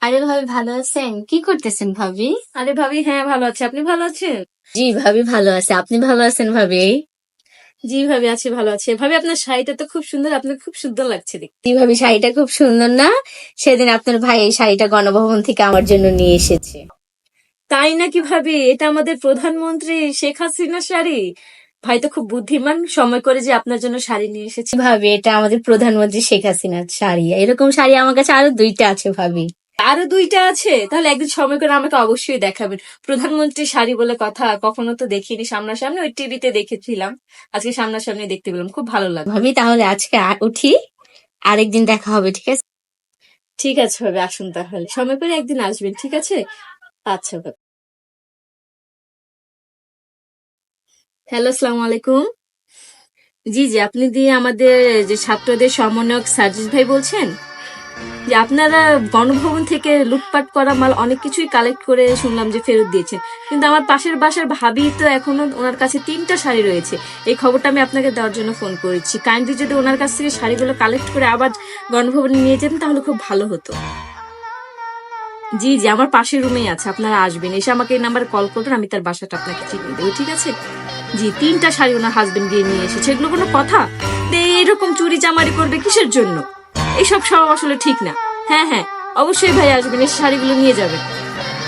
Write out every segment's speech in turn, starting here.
আরে ভাবি ভালো আছেন? কি করতেছেন ভাবি? আরে ভাবি হ্যাঁ ভালো আছে। আপনি ভালো আছেন? জি ভাবি ভালো আছে। আপনি ভালো আছেন ভাবি? জি ভাবি আছি ভালো আছে। ভাবি আপনার শাড়িটা তো খুব সুন্দর আপনার খুব সুন্দর লাগছে দেখতে। জি ভাবি শাড়িটা খুব সুন্দর না? সেদিন আপনার ভাই এই শাড়িটা গণভবন থেকে আমার জন্য নিয়ে এসেছে। তাই নাকি ভাবি? এটা আমাদের প্রধানমন্ত্রী শেখ হাসিনার শাড়ি। ভাই তো খুব বুদ্ধিমান সময় করে যে আপনার জন্য শাড়ি নিয়ে এসেছে। ভাবি এটা আমাদের প্রধানমন্ত্রী শেখ হাসিনার শাড়ি। এরকম শাড়ি আমার কাছে আরও দুইটা আছে ভাবি। আরও দুইটা আছে? তাহলে একদিন সময় করে আমাকে অবশ্যই দেখাবেন। প্রধানমন্ত্রী শাড়ি বলে কথা কখনো তো দেখিনি সামনাসামনি ওই টিভিতে দেখেছিলাম। আজকে সামনাসামনি দেখতে পেলাম খুব ভালো লাগে ভাবি তাহলে আজকে উঠি আরেকদিন দেখা হবে ঠিক আছে? ঠিক আছে ভাবি আসুন তাহলে। সময় করে একদিন আসবেন ঠিক আছে? আচ্ছা ভাবি। হ্যালো আসসালামু আলাইকুম। জি জি আপনি দিয়ে আমাদের যে ছাত্রদের সমন্বয়ক সার্জিস ভাই বলছেন? যে আপনারা গণভবন থেকে লুটপাট করা মাল অনেক কিছুই কালেক্ট করে শুনলাম যে ফেরত দিয়েছেন কিন্তু আমার পাশের বাসার ভাবি তো এখনও ওনার কাছে তিনটা শাড়ি রয়েছে। এই খবরটা আমি আপনাকে দেওয়ার জন্য ফোন করেছি। কাইন্ডলি যদি ওনার কাছ থেকে শাড়িগুলো কালেক্ট করে আবার গণভবনে নিয়ে যেতেন, তাহলে খুব ভালো হতো। জি জি, আমার পাশের রুমেই আছে, আপনারা আসবেন। এসে আমাকে এই নাম্বারে কল করবেন, আমি তার বাসাটা আপনাকে চিনিয়ে দেবো, ঠিক আছে? জি, তিনটা শাড়ি ওনার হাজবেন্ড গিয়ে নিয়ে এসেছে। এগুলো কোনো কথা? তে এইরকম চুরি চামারি করবে কিসের জন্য? এইসব সব আসলে ঠিক না। হ্যাঁ হ্যাঁ অবশ্যই ভাই আসবেন এই শাড়িগুলো নিয়ে যাবেন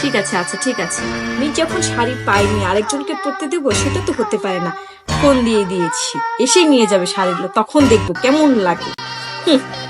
ঠিক আছে আচ্ছা ঠিক আছে। আমি যখন শাড়ি পাইনি, আরেকজনকে পরতে দেবো, সেটা তো হতে পারে না। ফোন দিয়ে দিয়েছি। এসে নিয়ে যাবে শাড়িগুলো, তখন দেখব কেমন লাগে। হুম।